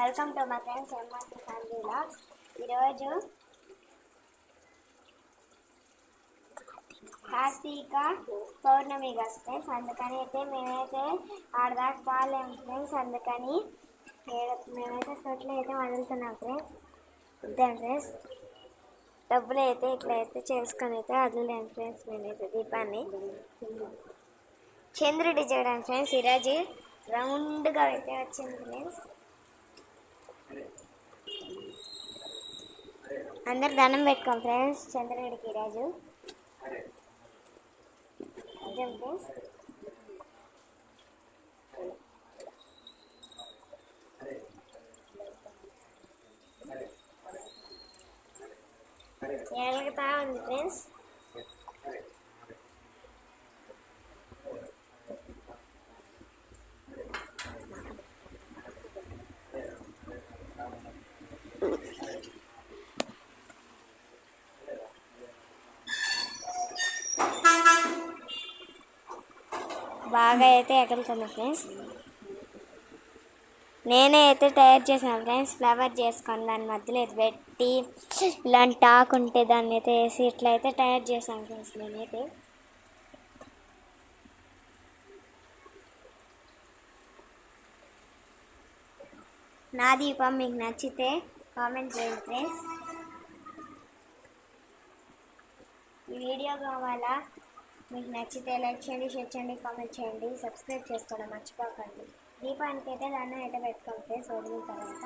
Welcome to my friends MRT family blogs ఈరోజు కార్తీక పౌర్ణమి కదా friends అందుకని అయితే మేమైతే ఆడదాకా పాలేము ఫ్రెండ్స్ అందుకని మేమైతే తొట్లు అయితే వదులుతున్నాం ఫ్రెండ్స్. ఇద్దాం ఫ్రెండ్స్. డబ్బులు అయితే ఇట్లా అయితే చేసుకొని అయితే వదిలేము ఫ్రెండ్స్ మేమైతే దీపాన్ని. చంద్రుడి చూడండి ఫ్రెండ్స్ ఈరోజు రౌండ్గా అయితే వచ్చింది ఫ్రెండ్స్. అందరు దండం పెట్టుకోం ఫ్రెండ్స్ చంద్రుడికి ఈరోజు అదే ఫ్రెండ్స్. ఎలాగతా ఉంది ఫ్రెండ్స్. బాగా అయితే ఎగురుతుంది ఫ్రెండ్స్. నేనే అయితే తయారు చేశాను ఫ్రెండ్స్ ఫ్లవర్ చేసుకొని దాని మధ్యలో ఇది పెట్టి ఇలాంటి ఆకు ఉంటే దాన్ని అయితే వేసి ఇట్లా అయితే తయారు చేశాను ఫ్రెండ్స్ నేనైతే. నా దీపం మీకు నచ్చితే కామెంట్ చేయండి ఫ్రెండ్స్. ఈ వీడియో కావాలా? మీకు నచ్చితే లైక్ చేయండి షేర్ చేయండి కామెంట్ చేయండి. సబ్స్క్రైబ్ చేసుకోవడం మర్చిపోకండి. దీపానికి అయితే దాన్ని అయితే పెట్టుకోండి ఫ్రెండ్స్. వదిలిన తర్వాత